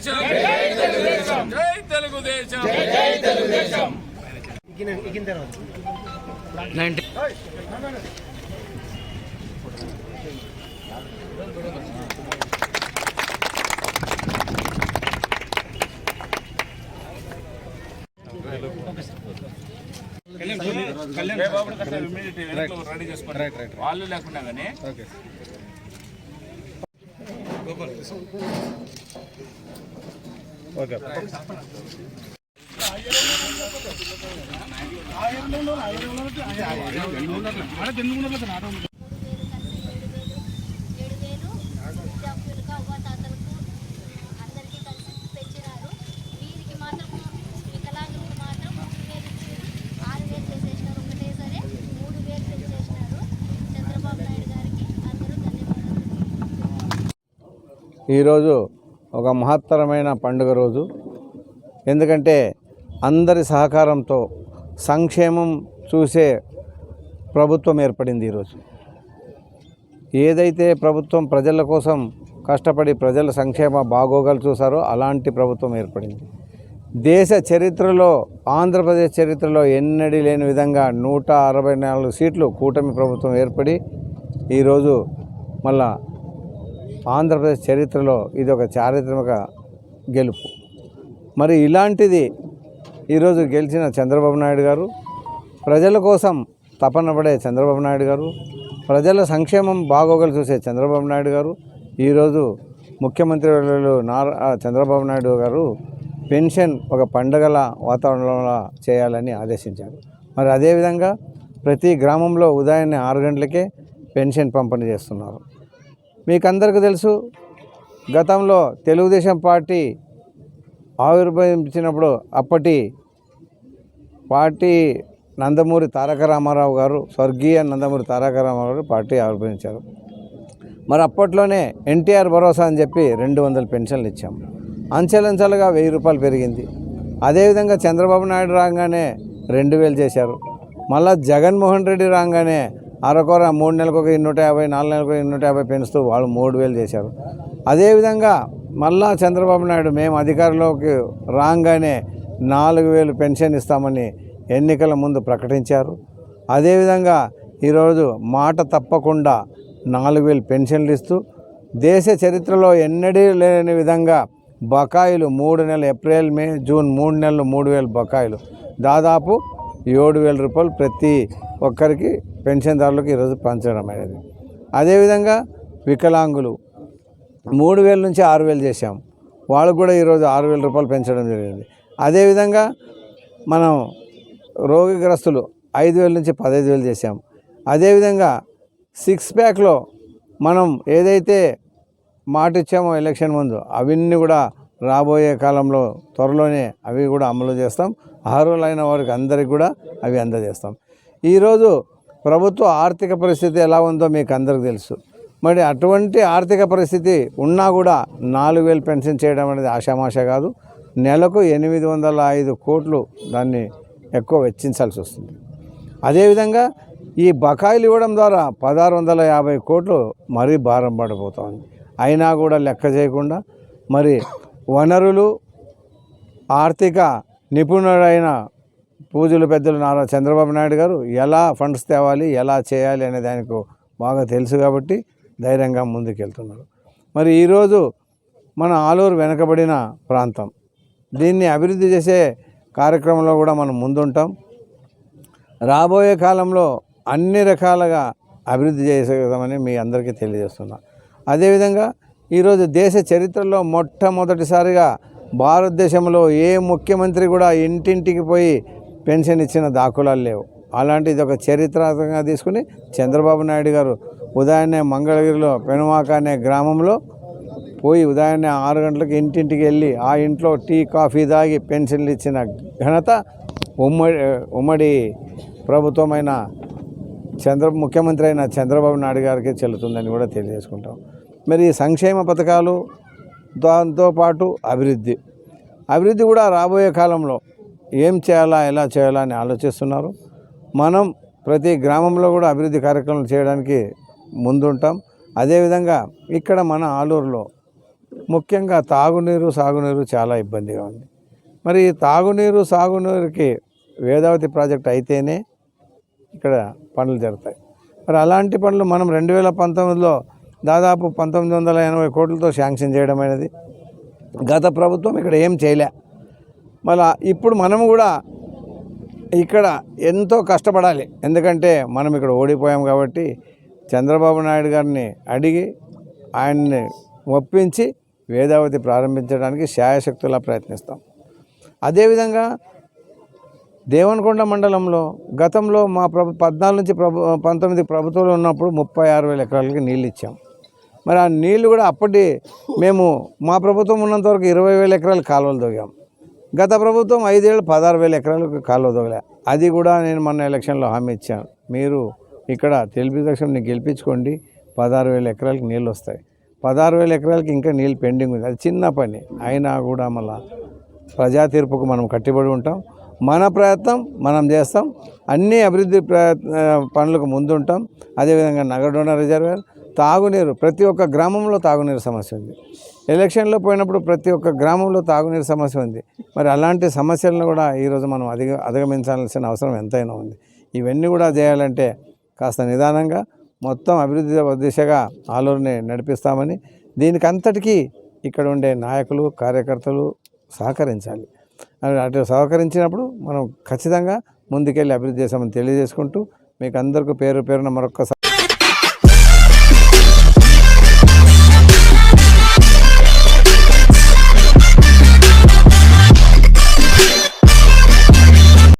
తెలుగుదేశం. జై తెలుగుదేశం. రెడీ చేసుకోండి. వాళ్ళు లేకుండా కానీ ఏడు వేలు అందరికీ కలిసి పెంచినారు వీరికి మాత్రం మాత్రం ఆరు చేసేసినారు సరే మూడు చంద్రబాబు నాయుడు గారికి అందరూ ఈరోజు ఒక మహత్తరమైన పండుగ రోజు. ఎందుకంటే అందరి సహకారంతో సంక్షేమం చూసే ప్రభుత్వం ఏర్పడింది ఈరోజు ఏదైతే ప్రభుత్వం ప్రజల కోసం కష్టపడి ప్రజల సంక్షేమ బాగోగాలు చూసారో అలాంటి ప్రభుత్వం ఏర్పడింది. దేశ చరిత్రలో ఆంధ్రప్రదేశ్ చరిత్రలో ఎన్నడీ లేని విధంగా నూట అరవై నాలుగు సీట్లు కూటమి ప్రభుత్వం ఏర్పడి ఈరోజు మళ్ళా ఆంధ్రప్రదేశ్ చరిత్రలో ఇది ఒక చారిత్రక గెలుపు. మరి ఇలాంటిది ఈరోజు గెలిచిన చంద్రబాబు నాయుడు గారు ప్రజల కోసం తపన పడే చంద్రబాబు నాయుడు గారు ప్రజల సంక్షేమం బాగోగలు చూసే చంద్రబాబు నాయుడు గారు ఈరోజు ముఖ్యమంత్రి వర్యులు నారా చంద్రబాబు నాయుడు గారు పెన్షన్ ఒక పండగల వాతావరణంలో చేయాలని ఆదేశించారు. మరి అదేవిధంగా ప్రతి గ్రామంలో ఉదయాన్నే ఆరు గంటలకే పెన్షన్ పంపిణీ చేస్తున్నారు. మీకందరికీ తెలుసు గతంలో తెలుగుదేశం పార్టీ ఆవిర్భవించినప్పుడు అప్పటి పార్టీ నందమూరి తారక రామారావు గారు స్వర్గీయ నందమూరి తారక రామారావు గారు పార్టీ ఆవిర్భవించారు. మరి అప్పట్లోనే ఎన్టీఆర్ భరోసా అని చెప్పి రెండు వందల పెన్షన్లు ఇచ్చాం. అంచెలంచెలుగా వెయ్యి రూపాయలు పెరిగింది. అదేవిధంగా చంద్రబాబు నాయుడు రాగానే రెండు వేలు చేశారు. మళ్ళా జగన్మోహన్ రెడ్డి రాగానే అరకొర మూడు నెలలకు ఒక నూట యాభై నాలుగు నెలలకు ఇన్నూట నూట యాభై పెంచుతూ వాళ్ళు మూడు వేలు చేశారు. అదేవిధంగా మళ్ళా చంద్రబాబు నాయుడు మేము అధికారంలోకి రాగానే నాలుగు వేలు పెన్షన్ ఇస్తామని ఎన్నికల ముందు ప్రకటించారు. అదేవిధంగా ఈరోజు మాట తప్పకుండా నాలుగు వేలు పెన్షన్లు ఇస్తూ దేశ చరిత్రలో ఎన్నడీ లేని విధంగా బకాయిలు మూడు నెలలు ఏప్రిల్ మే జూన్ మూడు నెలలు మూడు వేలు బకాయిలు. దాదాపు ఏడు వేల రూపాయలు ప్రతి ఒక్కరికి పెన్షన్దారులకు ఈరోజు పంచడం అనేది అదేవిధంగా వికలాంగులు మూడు వేల నుంచి ఆరు వేలు చేశాం. వాళ్ళకు కూడా ఈరోజు ఆరు వేల రూపాయలు పెంచడం జరిగింది. అదేవిధంగా మనం రోగిగ్రస్తులు ఐదు వేల నుంచి పదహైదు వేలు చేశాం. అదేవిధంగా సిక్స్ ప్యాక్లో మనం ఏదైతే మాట ఇచ్చామో ఎలక్షన్ ముందు అవన్నీ కూడా రాబోయే కాలంలో త్వరలోనే అవి కూడా అమలు చేస్తాం. అర్హులైన వారికి అందరికి కూడా అవి అందజేస్తాం. ఈరోజు ప్రభుత్వ ఆర్థిక పరిస్థితి ఎలా ఉందో మీకు అందరికి తెలుసు. మరి అటువంటి ఆర్థిక పరిస్థితి ఉన్నా కూడా నాలుగు వేలు పెన్షన్ చేయడం అనేది ఆషామాష కాదు. నెలకు ఎనిమిది వందల ఐదు కోట్లు దాన్ని ఎక్కువ వెచ్చించాల్సి వస్తుంది. అదేవిధంగా ఈ బకాయిలు ఇవ్వడం ద్వారా పదహారు వందల యాభై కోట్లు మరీ భారం పడిపోతుంది అయినా కూడా లెక్క చేయకుండా మరి వనరులు ఆర్థిక నిపుణుడైన పూజలు పెద్దలు నారా చంద్రబాబు నాయుడు గారు ఎలా ఫండ్స్ తేవాలి ఎలా చేయాలి అనే దానికి బాగా తెలుసు కాబట్టి ధైర్యంగా ముందుకెళ్తున్నారు. మరి ఈరోజు మన ఆలూరు వెనకబడిన ప్రాంతం దీన్ని అభివృద్ధి చేసే కార్యక్రమంలో కూడా మనం ముందుంటాం. రాబోయే కాలంలో అన్ని రకాలుగా అభివృద్ధి చేసేదామని మీ అందరికీ తెలియజేస్తున్నా. అదేవిధంగా ఈరోజు దేశ చరిత్రలో మొట్టమొదటిసారిగా భారతదేశంలో ఏ ముఖ్యమంత్రి కూడా ఇంటింటికి పోయి పెన్షన్ ఇచ్చిన దాఖలాలు లేవు. అలాంటిది ఒక చరిత్రాత్మకంగా తీసుకుని చంద్రబాబు నాయుడు గారు ఉదయాన్నే మంగళగిరిలో పెనుమాక అనే గ్రామంలో పోయి ఉదయాన్నే ఆరు గంటలకు ఇంటింటికి వెళ్ళి ఆ ఇంట్లో టీ కాఫీ తాగి పెన్షన్లు ఇచ్చిన ఘనత ఉమ్మడి ఉమ్మడి ప్రభుత్వమైన చంద్ర ముఖ్యమంత్రి అయిన చంద్రబాబు నాయుడు గారికి చెల్లుతుందని కూడా తెలియజేసుకుంటాం. మరి ఈ సంక్షేమ పథకాలు దాంతోపాటు అభివృద్ధి. అభివృద్ధి కూడా రాబోయే కాలంలో ఏం చేయాలా ఎలా చేయాలా అని ఆలోచిస్తున్నారు. మనం ప్రతి గ్రామంలో కూడా అభివృద్ధి కార్యక్రమాలు చేయడానికి ముందుంటాం. అదేవిధంగా ఇక్కడ మన ఆలూరులో ముఖ్యంగా తాగునీరు సాగునీరు చాలా ఇబ్బందిగా ఉంది. మరి ఈ తాగునీరు సాగునీరుకి వేదావతి ప్రాజెక్ట్ అయితేనే ఇక్కడ పనులు జరుగుతాయి. మరి అలాంటి పనులు మనం రెండు వేల పంతొమ్మిదిలో దాదాపు పంతొమ్మిది వందల ఎనభై కోట్లతో శాంక్షన్ చేయడం అనేది గత ప్రభుత్వం ఇక్కడ ఏం చేయలే. మళ్ళా ఇప్పుడు మనం కూడా ఇక్కడ ఎంతో కష్టపడాలి. ఎందుకంటే మనం ఇక్కడ ఓడిపోయాం కాబట్టి చంద్రబాబు నాయుడు గారిని అడిగి ఆయన్ని ఒప్పించి వేదావతి ప్రారంభించడానికి శాయశక్తులా ప్రయత్నిస్తాం. అదేవిధంగా దేవనకొండ మండలంలో గతంలో మా ప్రభు పద్నాలుగు నుంచి ప్రభు పంతొమ్మిది ప్రభుత్వంలో ఉన్నప్పుడు ముప్పై ఆరు వేల ఎకరాలకి నీళ్ళు ఇచ్చాం. మరి ఆ నీళ్ళు కూడా అప్పటి మేము మా ప్రభుత్వం ఉన్నంత వరకు ఇరవై వేల ఎకరాలు కాలువలు తోగాం గత ప్రభుత్వం ఐదేళ్ళు పదహారు వేల ఎకరాలకు కాలువ తోగలే అది కూడా నేను మొన్న ఎలక్షన్లో హామీ ఇచ్చాను. మీరు ఇక్కడ తెలుగుదేశంని గెలిపించుకోండి. పదహారు వేల ఎకరాలకి నీళ్ళు వస్తాయి. పదహారు వేల ఎకరాలకి ఇంకా నీళ్ళు పెండింగ్ ఉంది. అది చిన్న పని. అయినా కూడా మళ్ళా ప్రజా తీర్పుకు మనం కట్టుబడి ఉంటాం. మన ప్రయత్నం మనం చేస్తాం. అన్ని అభివృద్ధి ప్రయత్న పనులకు ముందుంటాం. అదేవిధంగా నగడోన రిజర్వేర్ తాగునీరు ప్రతి ఒక్క గ్రామంలో తాగునీరు సమస్య ఉంది. ఎలక్షన్లో పోయినప్పుడు ప్రతి ఒక్క గ్రామంలో తాగునీరు సమస్య ఉంది. మరి అలాంటి సమస్యలను కూడా ఈరోజు మనం అధిగ అధిగమించాల్సిన అవసరం ఎంతైనా ఉంది. ఇవన్నీ కూడా చేయాలంటే కాస్త నిదానంగా మొత్తం అభివృద్ధి దిశగా ఆలూరుని నడిపిస్తామని దీనికి అంతటికీ ఇక్కడ ఉండే నాయకులు కార్యకర్తలు సహకరించాలి. అటు సహకరించినప్పుడు మనం ఖచ్చితంగా ముందుకెళ్ళి అభివృద్ధి చేస్తామని తెలియజేసుకుంటూ మీకు అందరికీ పేరు పేరున మరొకసారి